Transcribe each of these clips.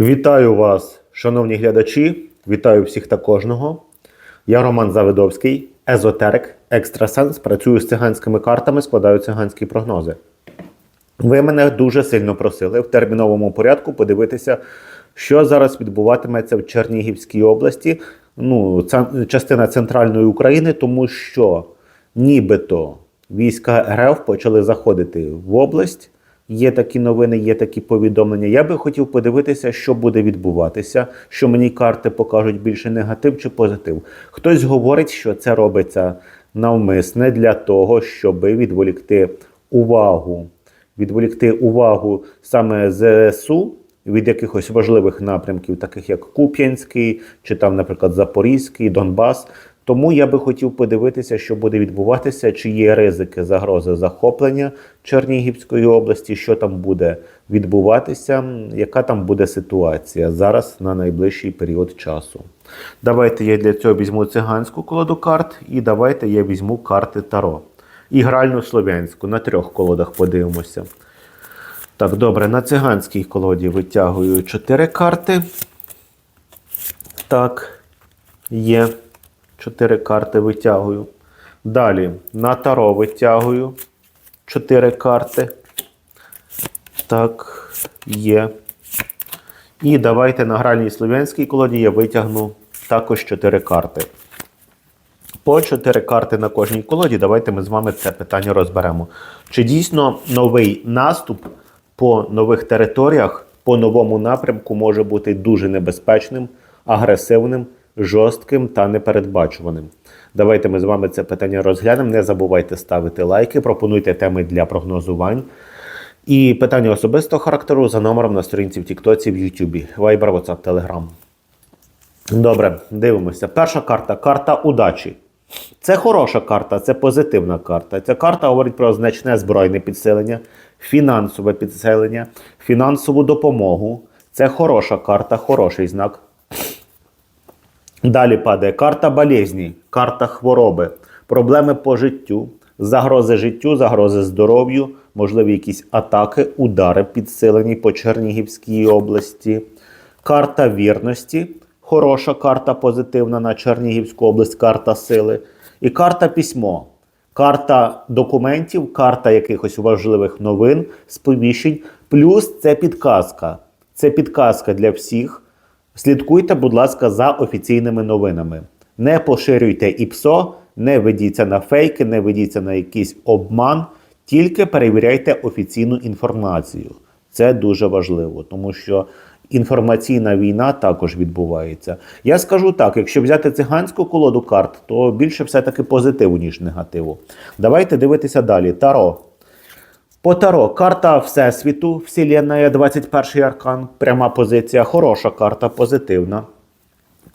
Вітаю вас, шановні глядачі. Вітаю всіх та кожного. Я Роман Завидовський, езотерик, екстрасенс. Працюю з циганськими картами, складаю циганські прогнози. Ви мене дуже сильно просили в терміновому порядку подивитися, що зараз відбуватиметься в Чернігівській області, ну, це частина центральної України, тому що нібито війська РФ почали заходити в область. Є такі новини, є такі повідомлення. Я би хотів подивитися, що буде відбуватися, що мені карти покажуть більше негатив чи позитив. Хтось говорить, що це робиться навмисне для того, щоб відволікти увагу, відволікти увагу саме ЗСУ від якихось важливих напрямків, таких як Куп'янський, чи там, наприклад, Запорізький, Донбас. Тому я би хотів подивитися, що буде відбуватися, чи є ризики загрози захоплення Чернігівської області, що там буде відбуватися, яка там буде ситуація зараз на найближчий період часу. Давайте я для цього візьму циганську колоду карт, і давайте я візьму карти Таро. І гральну слов'янську на трьох колодах подивимося. Так, добре, на циганській колоді витягую 4 карти. Так, є. 4 карти витягую. Далі на таро витягую 4 карти. Так, є. І давайте на гральній слов'янській колоді я витягну також 4 карти. По 4 карти на кожній колоді. Давайте ми з вами це питання розберемо. Чи дійсно новий наступ по нових територіях, по новому напрямку може бути дуже небезпечним, агресивним, жорстким та непередбачуваним? Давайте ми з вами це питання розглянемо. Не забувайте ставити лайки, пропонуйте теми для прогнозувань. І питання особистого характеру за номером на сторінці в Тіктоці, в Ютубі, Viber, WhatsApp, Telegram. Добре, дивимося. Перша карта карта удачі. Це хороша карта, це позитивна карта. Ця карта говорить про значне збройне підсилення, фінансове підсилення, фінансову допомогу. Це хороша карта, хороший знак. Далі падає карта болезні, карта хвороби, проблеми по життю, загрози життю, загрози здоров'ю, можливі якісь атаки, удари підсилені по Чернігівській області. Карта вірності, хороша карта позитивна на Чернігівську область, карта сили. І карта письмо. Карта документів, карта якихось важливих новин, сповіщень. Плюс це підказка. Це підказка для всіх. Слідкуйте, будь ласка, за офіційними новинами. Не поширюйте ІПСО, не ведіться на фейки, не ведіться на якийсь обман, тільки перевіряйте офіційну інформацію. Це дуже важливо, тому що інформаційна війна також відбувається. Я скажу так: якщо взяти циганську колоду карт, то більше все-таки позитиву, ніж негативу. Давайте дивитися далі. Таро. По Таро карта Всесвіту, Вселенная, 21 аркан, пряма позиція, хороша карта, позитивна.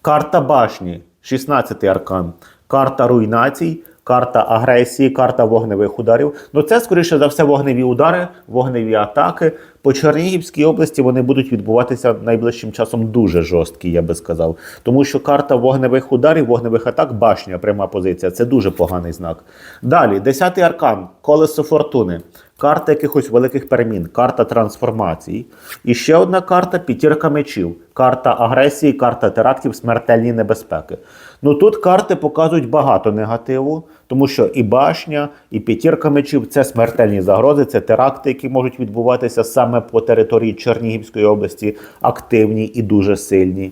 Карта башні, 16 аркан, карта руйнацій, карта агресії, карта вогневих ударів. Ну це, скоріше за все, вогневі удари, вогневі атаки. По Чернігівській області вони будуть відбуватися найближчим часом дуже жорсткі, я би сказав. Тому що карта вогневих ударів, вогневих атак, башня, пряма позиція це дуже поганий знак. Далі, 10 аркан, колесо фортуни. Карта якихось великих перемін, карта трансформації. І ще одна карта п'ятірка мечів, карта агресії, карта терактів, смертельні небезпеки. Ну тут карти показують багато негативу, тому що і башня, і п'ятірка мечів це смертельні загрози, це теракти, які можуть відбуватися саме по території Чернігівської області, активні і дуже сильні.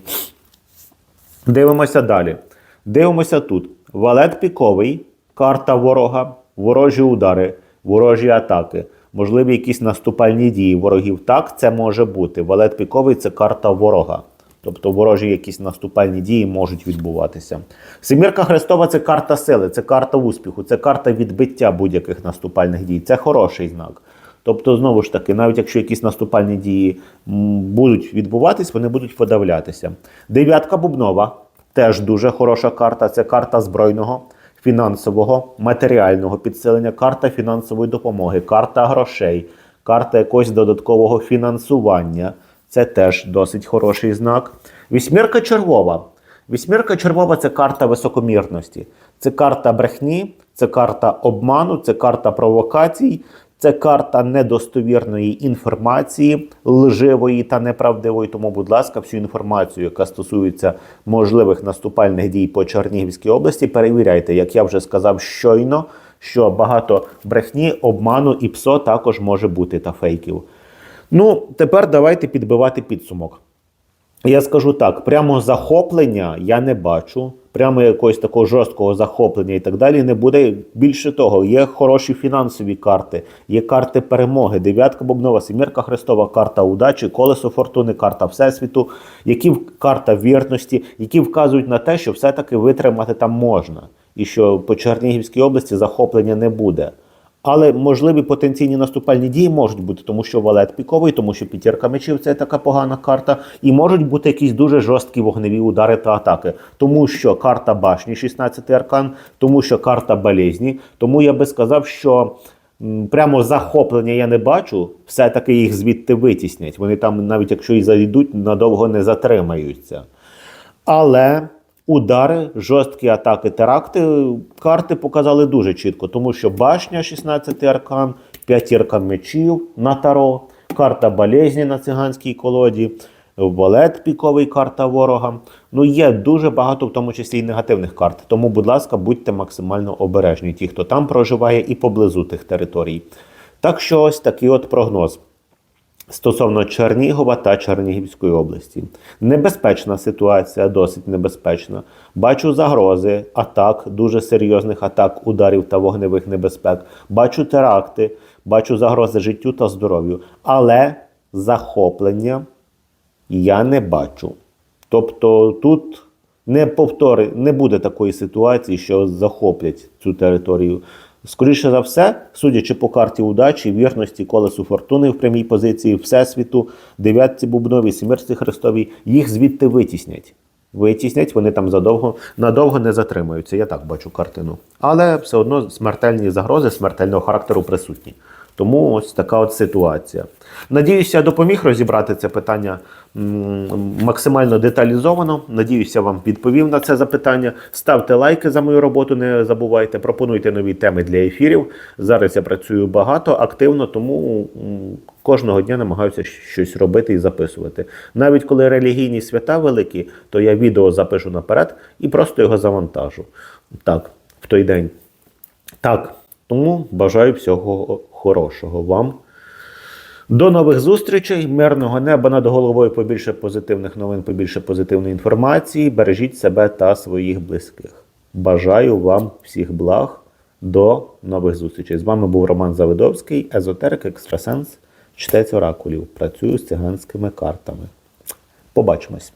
Дивимося далі. Дивимося тут. Валет піковий, карта ворога, ворожі удари, ворожі атаки, можливі якісь наступальні дії ворогів. Так, це може бути. Валет піковий це карта ворога. Тобто ворожі якісь наступальні дії можуть відбуватися. Семірка Христова це карта сили, це карта успіху, це карта відбиття будь-яких наступальних дій. Це хороший знак. Тобто, знову ж таки, навіть якщо якісь наступальні дії будуть відбуватись, вони будуть подавлятися. Дев'ятка бубнова теж дуже хороша карта. Це карта збройного, фінансового, матеріального підсилення, карта фінансової допомоги, карта грошей, карта якогось додаткового фінансування. Це теж досить хороший знак. Вісьмірка червова. Вісьмірка червова це карта високомірності. Це карта брехні, це карта обману, це карта провокацій, Це карта недостовірної інформації, лживої та неправдивої. Тому, будь ласка, всю інформацію, яка стосується можливих наступальних дій по Чернігівській області, перевіряйте. Як я вже сказав щойно, що багато брехні, обману і псо також може бути та фейків. Ну, тепер давайте підбивати підсумок. Я скажу так: прямо захоплення я не бачу, прямо якогось такого жорсткого захоплення і так далі не буде. Більше того, є хороші фінансові карти, є карти перемоги, дев'ятка Бобнова, сімірка Христова, карта удачі, колесо фортуни, карта Всесвіту, які карта вірності, які вказують на те, що все-таки витримати там можна, і що по Чернігівській області захоплення не буде. Але можливі потенційні наступальні дії можуть бути, тому що валет піковий, тому що п'ятірка мечів це така погана карта, і можуть бути якісь дуже жорсткі вогневі удари та атаки, тому що карта башні, 16 аркан, тому що карта болезні. Тому я би сказав, що прямо захоплення я не бачу, все-таки їх звідти витіснять. Вони там, навіть якщо і зайдуть, надовго не затримаються. Але удари, жорсткі атаки, теракти карти показали дуже чітко, тому що башня 16 аркан, п'ятірка мечів на таро, карта болезні на циганській колоді, валет піковий карта ворога. Ну є дуже багато, в тому числі і негативних карт. Тому, будь ласка, будьте максимально обережні, ті, хто там проживає, і поблизу тих територій. Так що ось такий от прогноз стосовно Чернігова та Чернігівської області. Небезпечна ситуація, досить небезпечна. Бачу загрози, атак, дуже серйозних атак, ударів та вогневих небезпек. Бачу теракти, бачу загрози життю та здоров'ю. Але захоплення я не бачу. Тобто тут не повтори, не буде такої ситуації, що захоплять цю територію. Скоріше за все, судячи по карті удачі, вірності, колесу фортуни в прямій позиції, Всесвіту, дев'ятці бубновій, сімерці Христовій, їх звідти витіснять. Витіснять, вони там задовго, надовго не затримаються. Я так бачу картину. Але все одно смертельні загрози смертельного характеру присутні. Тому ось така от ситуація. Надіюся, я допоміг розібрати це питання максимально деталізовано. Надіюся, вам відповів на це запитання. Ставте лайки за мою роботу, не забувайте. Пропонуйте нові теми для ефірів. Зараз я працюю багато, активно, тому кожного дня намагаюся щось робити і записувати. Навіть коли релігійні свята великі, то я відео запишу наперед і просто його завантажу. Так, в той день. Так, тому бажаю всього хорошого вам. До нових зустрічей, мирного неба над головою, побільше позитивних новин, побільше позитивної інформації. Бережіть себе та своїх близьких. Бажаю вам всіх благ. До нових зустрічей. З вами був Роман Завидовський, езотерик, екстрасенс, чтець оракулів. Працюю з циганськими картами. Побачимось!